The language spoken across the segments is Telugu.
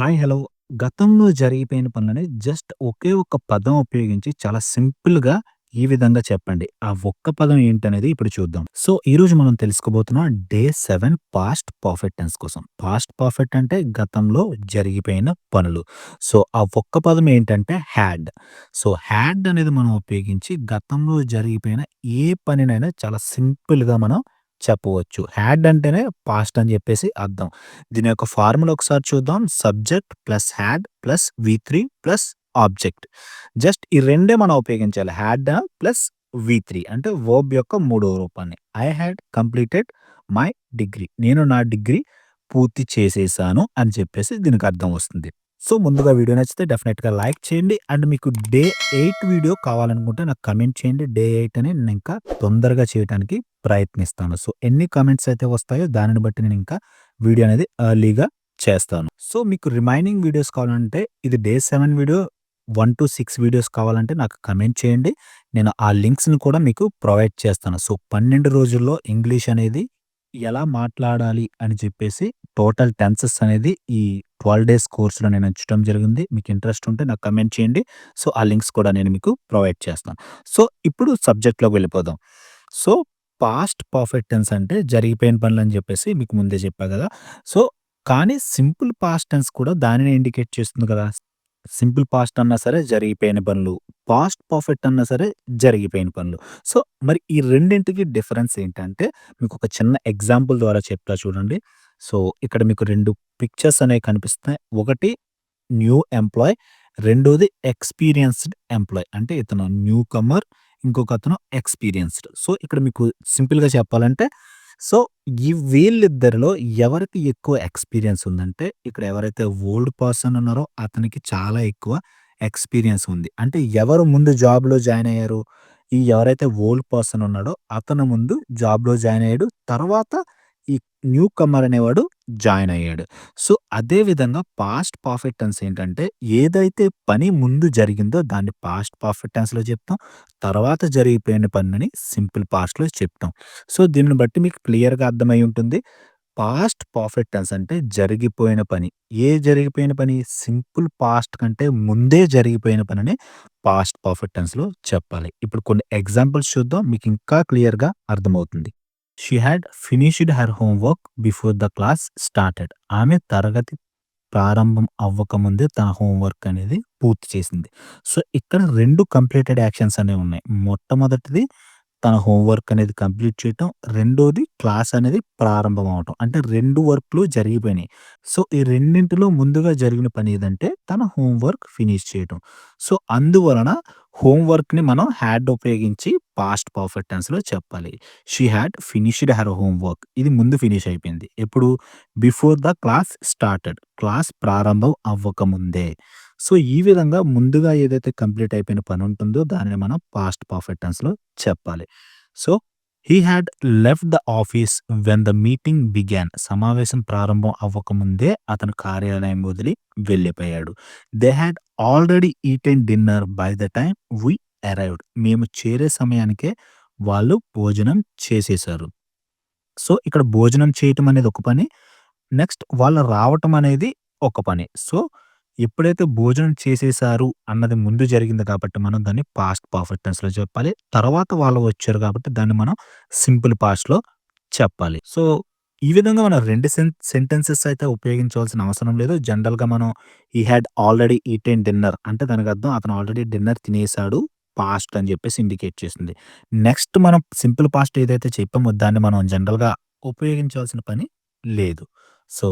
హాయ్! హలో! గతంలో జరిగిపోయిన పనులని జస్ట్ ఒకే ఒక్క పదం ఉపయోగించి చాలా సింపుల్‌గా ఈ విధంగా చెప్పండి. ఆ ఒక్క పదం ఏంటనేది ఇప్పుడు చూద్దాం. సో, ఈరోజు మనం తెలుసుకోబోతున్నాం day seven past perfect tense కోసం. పాస్ట్ పర్ఫెక్ట్ అంటే గతంలో జరిగిపోయిన పనులు. సో, ఆ ఒక్క పదం ఏంటంటే హ్యాడ్. సో, హ్యాడ్ అనేది మనం ఉపయోగించి గతంలో జరిగిపోయిన ఏ పనినైనా చాలా సింపుల్‌గా మనం చెప్పవచ్చు. హ్యాడ్ అంటేనే పాస్ట్ అని చెప్పేసి అర్థం. దీని యొక్క ఫార్ములా ఒకసారి చూద్దాం. Subject plus had plus V three plus object. Just ఈ రెండే మనం ఉపయోగించాలి. హ్యాడ్ ప్లస్ వి3 అంటే వర్బ్ యొక్క మూడో రూపాన్ని. I had completed my degree. నేను నా డిగ్రీ పూర్తి చేసేసాను అని చెప్పేసి దీనికి అర్థం వస్తుంది. సో, ముందుగా వీడియో నచ్చితే డెఫినెట్గా లైక్ చేయండి. అండ్ మీకు డే ఎయిట్ వీడియో కావాలనుకుంటే నాకు కమెంట్ చేయండి. డే ఎయిట్ అని నేను ఇంకా తొందరగా చేయటానికి ప్రయత్నిస్తాను. సో, ఎన్ని కామెంట్స్ అయితే వస్తాయో దానిని బట్టి నేను ఇంకా వీడియో అనేది ఎర్లీగా చేస్తాను. సో, మీకు రిమైనింగ్ వీడియోస్ కావాలంటే ఇది డే సెవెన్ వీడియో 1-6 వీడియోస్ కావాలంటే నాకు కమెంట్ చేయండి. నేను ఆ లింక్స్‌ని కూడా మీకు ప్రొవైడ్ చేస్తాను. సో, 12 రోజుల్లో ఇంగ్లీష్ అనేది ఎలా మాట్లాడాలి అని చెప్పేసి టోటల్ టెన్సెస్ అనేది ఈ 12 డేస్ కోర్స్‌లో నేను ఉంచడం జరిగింది. మీకు ఇంట్రెస్ట్ ఉంటే నాకు కమెంట్ చేయండి. సో, ఆ లింక్స్ కూడా నేను మీకు ప్రొవైడ్ చేస్తాను. సో, ఇప్పుడు సబ్జెక్ట్‌లోకి వెళ్ళిపోదాం. సో, పాస్ట్ పర్ఫెక్ట్ టెన్స్ అంటే జరిగిపోయిన పనులు అని చెప్పేసి మీకు ముందే చెప్పా కదా! సో, కానీ సింపుల్ పాస్ట్ టెన్స్ కూడా దానిని ఇండికేట్ చేస్తుంది కదా! సింపుల్ పాస్ట్ అన్నా సరే జరిగిపోయిన పనులు. పాస్ట్ పర్ఫెక్ట్ అన్నా సరే జరిగిపోయిన పనులు. సో, మరి ఈ రెండింటికి డిఫరెన్స్ ఏంటంటే మీకు ఒక చిన్న ఎగ్జాంపుల్ ద్వారా చెప్తా చూడండి. సో, ఇక్కడ మీకు రెండు పిక్చర్స్ అనేవి కనిపిస్తున్నాయి. ఒకటి న్యూ ఎంప్లాయ్ రెండోది ఎక్స్‌పీరియన్స్‌డ్ ఎంప్లాయ్ అంటే ఇతను న్యూ కమర్ ఇంకొకతను ఎక్స్‌పీరియన్స్‌డ్. సో, ఇక్కడ మీకు సింపుల్‌గా చెప్పాలంటే సో, ఈ వీళ్ళిద్దరిలో ఎవరికి ఎక్కువ ఎక్స్‌పీరియన్స్ ఉందంటే ఇక్కడ ఎవరైతే ఓల్డ్ పర్సన్ ఉన్నారో అతనికి చాలా ఎక్కువ ఎక్స్‌పీరియన్స్ ఉంది. అంటే ఎవరు ముందు జాబ్‌లో జాయిన్ అయ్యారు? ఈ ఎవరైతే ఓల్డ్ పర్సన్ ఉన్నాడో అతను ముందు జాబ్‌లో జాయిన్ అయ్యాడు. తర్వాత ఈ న్యూ కమర్ అనేవాడు జాయిన్ అయ్యాడు. సో, అదే విధంగా పాస్ట్ పర్ఫెక్ట్ టెన్స్ ఏంటంటే ఏదైతే పని ముందు జరిగిందో దాన్ని పాస్ట్ పర్ఫెక్ట్ టెన్స్‌లో చెప్తాం. తర్వాత జరిగిపోయిన పనిని సింపుల్ పాస్ట్‌లో చెప్తాం. సో, దీనిని బట్టి మీకు క్లియర్‌గా అర్థమై ఉంటుంది. పాస్ట్ పర్ఫెక్ట్ టెన్స్ అంటే జరిగిపోయిన పని. ఏ జరిగిపోయిన పని? సింపుల్ పాస్ట్ కంటే ముందే జరిగిపోయిన పనిని పాస్ట్ పర్ఫెక్ట్ టెన్స్‌లో చెప్పాలి. ఇప్పుడు కొన్ని ఎగ్జాంపుల్స్ చూద్దాం. మీకు ఇంకా క్లియర్‌గా అర్థమవుతుంది. She had finished her homework before the class started. ఆమె తరగతి ప్రారంభం అవ్వకముందే తన హోంవర్క్ అనేది పూర్తి చేసింది. సో, ఇక్కడ రెండు కంప్లీటెడ్ యాక్షన్స్ అనేవి ఉన్నాయి. మొట్టమొదటిది తన హోంవర్క్ అనేది కంప్లీట్ చేయటం. రెండోది క్లాస్ అనేది ప్రారంభం అవ్వటం. అంటే రెండు వర్క్‌లు జరిగిపోయినాయి. సో, ఈ రెండింటిలో ముందుగా జరిగిన పని ఏదంటే తన హోంవర్క్ ఫినిష్ చేయటం. సో, అందువలన హోంవర్క్ని మనం హ్యాడ్ ఉపయోగించి పాస్ట్ పర్ఫెక్ట్ టెన్స్‌లో చెప్పాలి. She had finished her homework. ఇది ముందు ఫినిష్ అయిపోయింది. ఎప్పుడు? Before the class started. Class ప్రారంభం అవ్వకముందే. సో, ఈ విధంగా ముందుగా ఏదైతే కంప్లీట్ అయిపోయిన పని ఉంటుందో దానిని మనం పాస్ట్ పర్ఫెక్ట్ టెన్స్‌లో చెప్పాలి. So, he had left the office when the meeting began. సమావేశం ప్రారంభం అవ్వకముందే అతను కార్యాలయం వదిలి వెళ్ళిపోయాడు. They had already eaten dinner by the time we arrived. మేము చేరే సమయానికే వాళ్ళు భోజనం చేసేసారు. సో, ఇక్కడ భోజనం చేయటం అనేది ఒక పని. నెక్స్ట్ వాళ్ళు రావటం అనేది ఒక పని. సో, ఎప్పుడైతే భోజనం చేసేసారు అన్నది ముందు జరిగింది కాబట్టి మనం దాన్ని పాస్ట్ పర్ఫెక్ట్ టెన్స్‌లో చెప్పాలి. తర్వాత వాళ్ళు వచ్చారు కాబట్టి దాన్ని మనం సింపుల్ పాస్ట్‌లో చెప్పాలి. సో, ఈ విధంగా మనం రెండు సెన్ సెంటెన్సెస్ అయితే ఉపయోగించవలసిన అవసరం లేదు. జనరల్‌గా మనం ఈ హ్యాడ్ ఆల్రెడీ ఈటెన్ డిన్నర్ అంటే దానికి అర్థం అతను ఆల్రెడీ డిన్నర్ తినేసాడు. పాస్ట్ అని చెప్పేసి ఇండికేట్ చేసింది నెక్స్ట్ మనం సింపుల్ పాస్ట్ ఏదైతే చెప్పామో దాన్ని మనం జనరల్‌గా ఉపయోగించాల్సిన పని లేదు. So,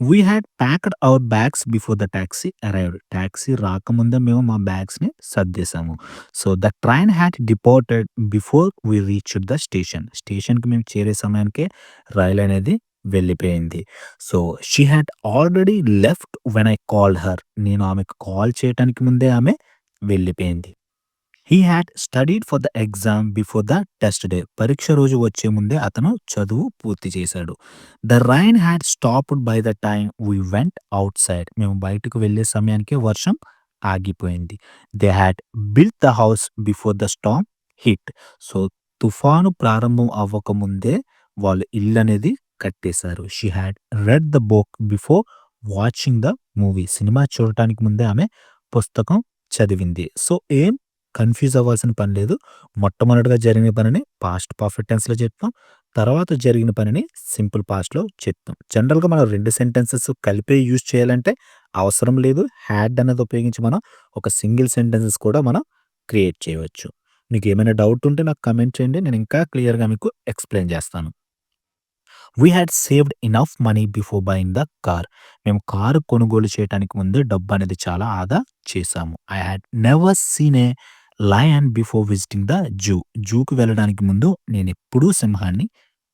we had packed our bags before the taxi arrived. Taxi రాకముందే మేము మా బ్యాగ్స్‌ని సర్దేశాము. So, the train had deported before we reached the station. స్టేషన్‌కి మేము చేరే సమయానికే రైలు అనేది వెళ్ళిపోయింది. So, she had already left when I called her. నేను ఆమెకు కాల్ చేయటానికి ముందే ఆమె వెళ్ళిపోయింది. He had studied for the exam before the test day. పరీక్ష రోజు వచ్చే ముందే అతను చదువు పూర్తి చేశాడు. The rain had stopped by the time we went outside. మేము బయటకు వెళ్ళే సమయానికి వర్షం ఆగిపోయింది. They had built the house before the storm hit. So, తుఫాను ప్రారంభం అవ్వకముందే వాళ్ళు ఇల్లనేది కట్టేశారు. She had read the book before watching the movie. Cinema చూడటానికి ముందే ఆమె పుస్తకం చదివింది. సో, ఏం కన్‌ఫ్యూజ్ అవ్వాల్సిన పని లేదు. మొట్టమొదటిగా జరిగిన పనిని పాస్ట్ పర్ఫెక్ట్ టెన్స్‌లో చెప్తాం. తర్వాత జరిగిన పనిని సింపుల్ పాస్ట్‌లో చెప్తాం. జనరల్‌గా మనం రెండు సెంటెన్సెస్ కలిపే యూజ్ చేయాలంటే అవసరం లేదు. హ్యాడ్ అనేది ఉపయోగించి మనం ఒక సింగిల్ సెంటెన్సెస్ కూడా మనం క్రియేట్ చేయవచ్చు. మీకు ఏమైనా డౌట్ ఉంటే నాకు కమెంట్ చేయండి. నేను ఇంకా క్లియర్‌గా మీకు ఎక్స్‌ప్లెయిన్ చేస్తాను. We had saved enough money before buying the car. మేము కారు కొనుగోలు చేయటానికి ముందే డబ్బనేది చాలా ఆదా చేశాము. I had never seen a lion before visiting the zoo. జూకు వెళ్ళడానికి ముందు నేను ఎప్పుడూ సింహాన్ని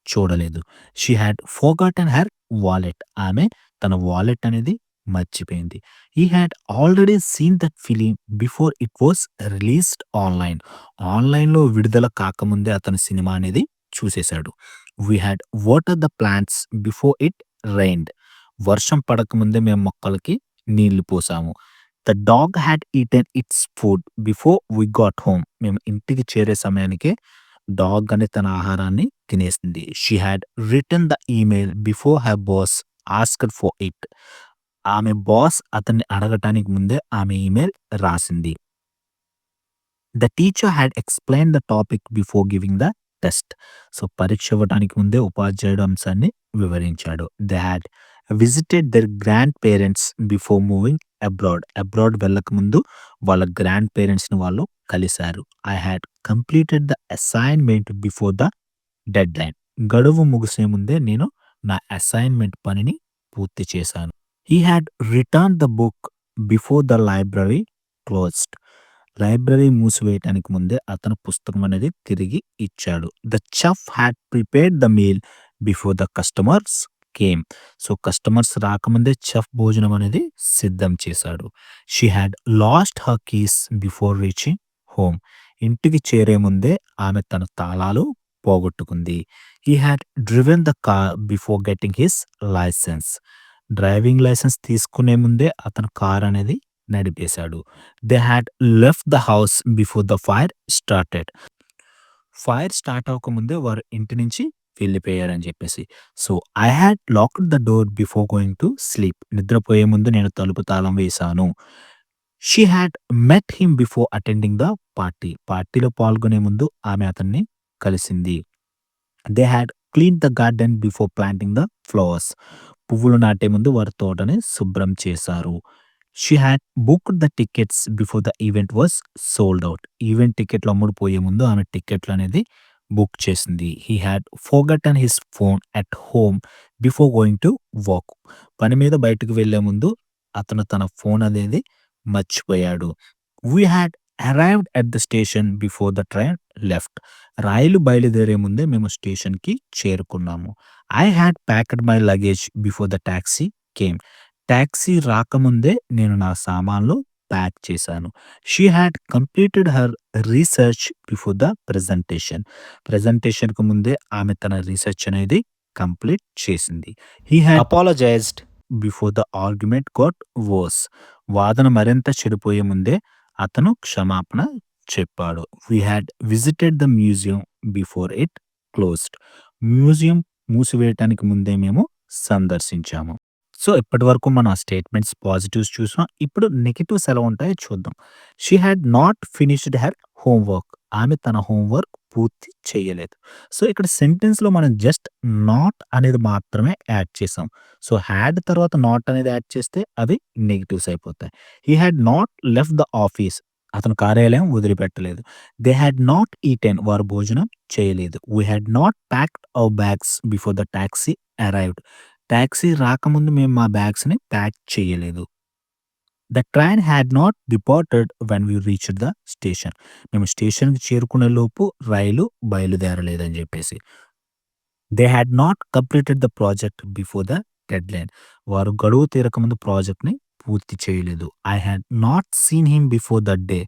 చూడలేదు. She had forgot and her wallet. ఆమె తన వాలెట్ అనేది మర్చిపోయింది. He had already seen that film before it was released online. ఆన్‌లైన్‌లో విడుదల కాకముందే అతను సినిమా అనేది చూసేశాడు we had water the plants before it rained వర్షం పడకముందే మేము మొక్కలకి నీళ్ళు పోసాము. The dog had eaten its food before we got home. మేము ఇంటికి చేరే సమయానికి డాగ్ అనే తన ఆహారాన్ని తినేసింది. She had return the email before her boss asked for it. ఆమె బాస్ అతన్ని అడగటానికి ముందే ఆమె ఈమెయిల్ రాసింది. The teacher had explain the topic before giving the test. So, పరీక్ష ఇవ్వడానికి ముందే ఉపాధ్యాయుడు అంశాన్ని వివరించాడు. The had visited their grandparents before moving abroad. Abroad వెళ్ళకముందు వాళ్ళ గ్రాండ్ పేరెంట్స్‌ని వాళ్ళు కలిశారు I had completed the assignment before the deadline. గడువు ముగిసే ముందే నేను నా అసైన్‌మెంట్ పనిని పూర్తి చేశాను. He had return the book before the library closed. Library మూసివేయటానికి ముందే అతను పుస్తకం అనేది తిరిగి ఇచ్చాడు. The chef had prepared the meal before the customers came. So, customers రాకముందే చెఫ్ భోజనం అనేది సిద్ధం చేశాడు. She had lost her keys before reaching home. ఇంటికి చేరే ముందే ఆమె తన తాళాలు పోగొట్టుకుంది. He had driven the car before getting his licence. Driving licence తీసుకునే ముందే అతను కార్ అనేది నడిపేశాడు. They had left the house before the fire started. Fire start అవ్వకముందే వారు ఇంటి నుంచి వెళ్ళిపోయారని చెప్పేసి. So, I had locked the door before going to sleep. నిద్రపోయే ముందు నేను తలుపు తాళం వేశాను. She had met him before attending the party. పార్టీలో పాల్గొనే ముందు ఆమె అతన్ని కలిసింది. They had cleaned the garden before planting the flowers. పువ్వులు నాటే ముందు వారి తోటని శుభ్రం చేశారు. She had booked the tickets before the event was sold out. Event టికెట్లు అమ్ముడుపోయే ముందు ఆమె టికెట్లు అనేది బుక్ చేసింది. He had forgot forgotten his phone at home before going to work. పని మీద బయటకు వెళ్ళే ముందు అతను తన ఫోన్ అనేది మర్చిపోయాడు. We had arrived at the station before the train left. రైలు బయలుదేరే ముందే మేము స్టేషన్‌కి చేరుకున్నాము. I had packed my luggage before the taxi came. Taxi రాకముందే నేను నా సామాన్లు ప్యాక్ చేశాను. She had completed her research before the presentation. ప్రెజెంటేషన్‌కు ముందే ఆమె తన రీసెర్చ్ అనేది కంప్లీట్ చేసింది. He had apologised before the argument got worse. వాదన మరింత చెడిపోయే ముందే అతను క్షమాపణ చెప్పాడు. We had visited the museum before it closed. Museum మూసివేయటానికి ముందే మేము సందర్శించాము. సో, ఇప్పటివరకు మనం స్టేట్మెంట్స్ పాజిటివ్స్ చూసాం. ఇప్పుడు నెగిటివ్స్ ఎలా ఉంటాయో చూద్దాం. She had not finished her homework ఆమె తన హోంవర్క్ పూర్తి చేయలేదు. సో, ఇక్కడ సెంటెన్స్‌లో మనం జస్ట్ నాట్ అనేది మాత్రమే యాడ్ చేసాం. సో, హ్యాడ్ తర్వాత నాట్ అనేది యాడ్ చేస్తే అవి నెగిటివ్స్ అయిపోతాయి. He had not left the office. అతను కార్యాలయం వదిలిపెట్టలేదు. They had not eaten. వారు భోజనం చేయలేదు. We had not packed our bags before the taxi arrived. Taxi రాకముందు మేము మా బ్యాగ్స్‌ని ప్యాక్ చేయలేదు. The train had not departed when we reached the station. మేము స్టేషన్‌కి చేరుకునే లోపు రైలు బయలుదేరలేదని చెప్పేసి. They had not completed the project before the deadline వారు గడువు తీరకముందు ప్రాజెక్ట్‌ని పూర్తి చేయలేదు. I had not seen him before that day.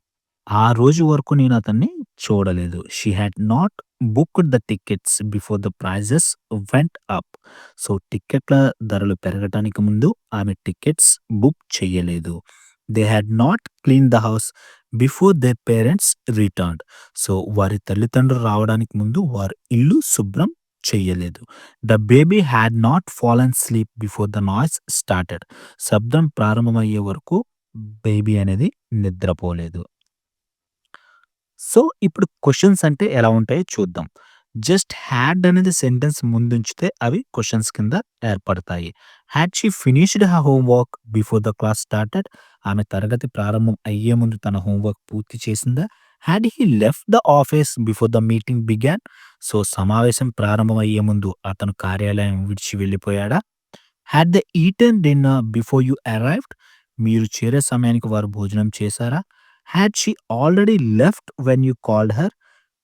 ఆ రోజు వరకు నేను అతన్ని చూడలేదు. She had not booked the tickets before the prices went up. So, టికెట్ల ధరలు పెరగటానికి ముందు ఆమె టికెట్స్ బుక్ చేయలేదు. They had not clean the house before they parents return so, వారి తల్లిదండ్రులు రావడానికి ముందు వారు ఇల్లు శుభ్రం చేయలేదు the baby had not fallen sleep before the noise started. శబ్దం ప్రారంభమయ్యే వరకు బేబీ అనేది నిద్రపోలేదు. సో, ఇప్పుడు క్వశ్చన్స్ అంటే ఎలా ఉంటాయో చూద్దాం. జస్ట్ హ్యాడ్ అనేది సెంటెన్స్ ముందుంచితే అవి క్వశ్చన్స్ కింద ఏర్పడతాయి. Had she finished her homework before the class started. ఆమె తరగతి ప్రారంభం అయ్యే ముందు తన హోంవర్క్ పూర్తి చేసిందా? Had he left the office before the meeting began. So, సమావేశం ప్రారంభం అయ్యే ముందు అతను కార్యాలయం విడిచి వెళ్ళిపోయాడా? Had the eaten dinner before you arrived. మీరు చేరే సమయానికి వారు భోజనం చేశారా? Had she already left when you called her.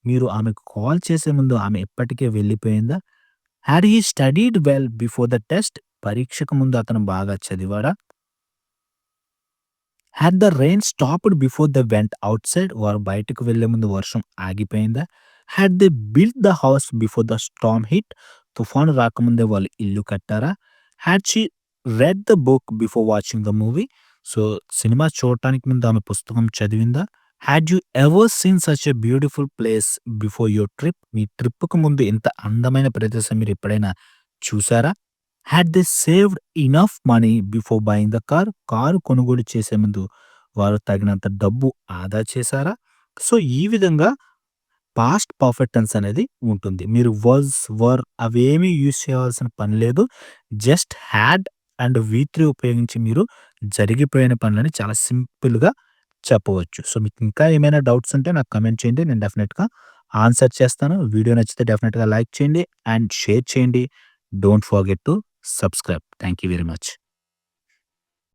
మీరు ఆమెకు కాల్ చేసే ముందు ఆమె ఇప్పటికే వెళ్ళిపోయిందా? Had he studied well before the test. పరీక్షకు ముందు అతను బాగా చదివాడా? Had the rain stopped before the went outside. వారు బయటకు వెళ్ళే ముందు వర్షం ఆగిపోయిందా? Had they build the house before the storm hit. తుఫాను రాకముందే వాళ్ళు ఇల్లు కట్టారా? Had she read the book before watching the movie. So, cinema చూడటానికి ముందు ఆమె పుస్తకం చదివిందా? Had you ever seen such a beautiful place before your trip. మీ ట్రిప్‌కు ముందు ఇంత అందమైన ప్రదేశం మీరు ఎప్పుడైనా చూసారా? Had they saved enough money before buying the car. Car కొనుగోలు చేసే ముందు వారు తగినంత డబ్బు ఆదా చేశారా? సో, ఈ విధంగా పాస్ట్ పర్ఫెక్ట్ టెన్స్ అనేది ఉంటుంది. మీరు వర్స్ వర్ అవేమీ యూజ్ చేయాల్సిన పని లేదు. జస్ట్ హ్యాడ్ అండ్ వి3 ఉపయోగించి మీరు జరిగిపోయిన పనులని చాలా సింపుల్‌గా చెప్పవచ్చు. సో, మీకు ఇంకా ఏమైనా డౌట్స్ ఉంటే నాకు కమెంట్ చేయండి. నేను డెఫినెట్గా ఆన్సర్ చేస్తాను. వీడియో నచ్చితే డెఫినెట్గా లైక్ చేయండి అండ్ షేర్ చేయండి. Don't forget to subscribe. Thank you very much.